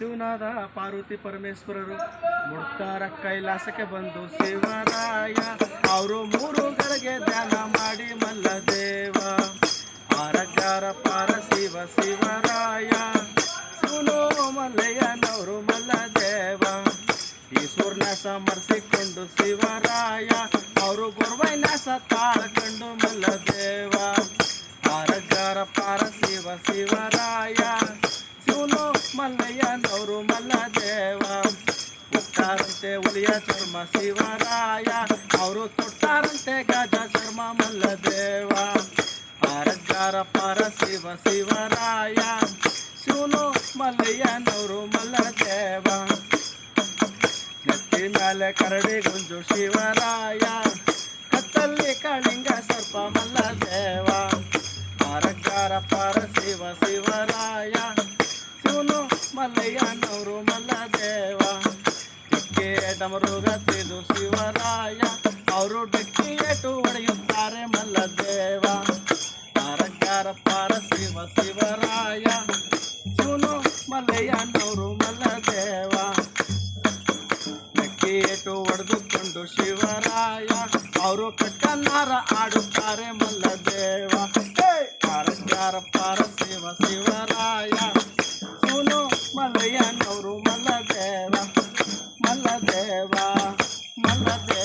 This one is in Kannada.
ಶಿವನಾದ ಪಾರ್ವತಿ ಪರಮೇಶ್ವರರು ಮುಡ್ತಾರ ಕೈಲಾಸಕ್ಕೆ ಬಂದು ಶಿವರಾಯ. ಅವರು ಮೂರು ಗಳಿಗೆ ಧ್ಯಾನ ಮಾಡಿ ಮಲ್ಲದೇವ. ಆರಗಾರ ಪಾರ ಶಿವ ಶಿವರಾಯ. ಸುನೋ ಮಲ್ಲಯ್ಯನವರು ಮಲ್ಲದೇವ. ಈಶ್ವರನ ಸಮರ್ಸಿಕೊಂಡು ಶಿವರಾಯ. ಅವರು ಗುರುವೈನಾಸ ಮಲ್ಲ ದೇವ ಆರಗಾರ ಪಾರ ಶಿವ ಶಿವರಾಯ. ಮಲ್ಲಯ್ಯನವರು ಮಲ್ಲದೇವ ಹುಟ್ಟಾರಂತೆ ಹುಲಿಯ ಚರ್ಮ ಶಿವರಾಯ ಅವರು ತೊಟ್ಟಾರಂತೆ ಗಜ ಚರ್ಮ ಮಲ್ಲದೇವ ಆರಗಾರ ಪಾರ ಶಿವ ಶಿವರಾಯ ಶಿವನು ಮಲ್ಲಯ್ಯನವರು ಮಲ್ಲದೇವ ನೆತ್ತಿ ಮೇಲೆ ಕರಡಿ ಗುಂಜು ಶಿವರಾಯ ಕತ್ತಲ್ಲಿ ಕಾಳಿಂಗ ಸರ್ಪ ಮಲ್ಲದೇವ ಆರಗಾರ ಪಾರ ಶಿವ ಶಿವರಾಯ ಇವನು ಮಲ್ಲಯ್ಯನವರು ಮಲ್ಲದೇವ. ಟಿಕ್ಕೇಟ ಮರುಗತಿದು ಶಿವರಾಯ, ಅವರು ಎಟು ಹೊಡೆಯುತ್ತಾರೆ ಮಲ್ಲದೇವ. ಪಾರಕಾರ ಪಾರ ಶಿವ ಶಿವರಾಯ. ಇವನು ಮಲ್ಲಯ್ಯನವರು ಮಲ್ಲದೇವ. ಎಟು ಹೊಡೆದುಕೊಂಡು ಶಿವರಾಯ, ಅವರು ಕಟ್ಟನಾರ ಆಡುತ್ತಾರೆ ಮಲ್ಲದೇವ. ಪಾರಕಾರ ಪಾರ nothing.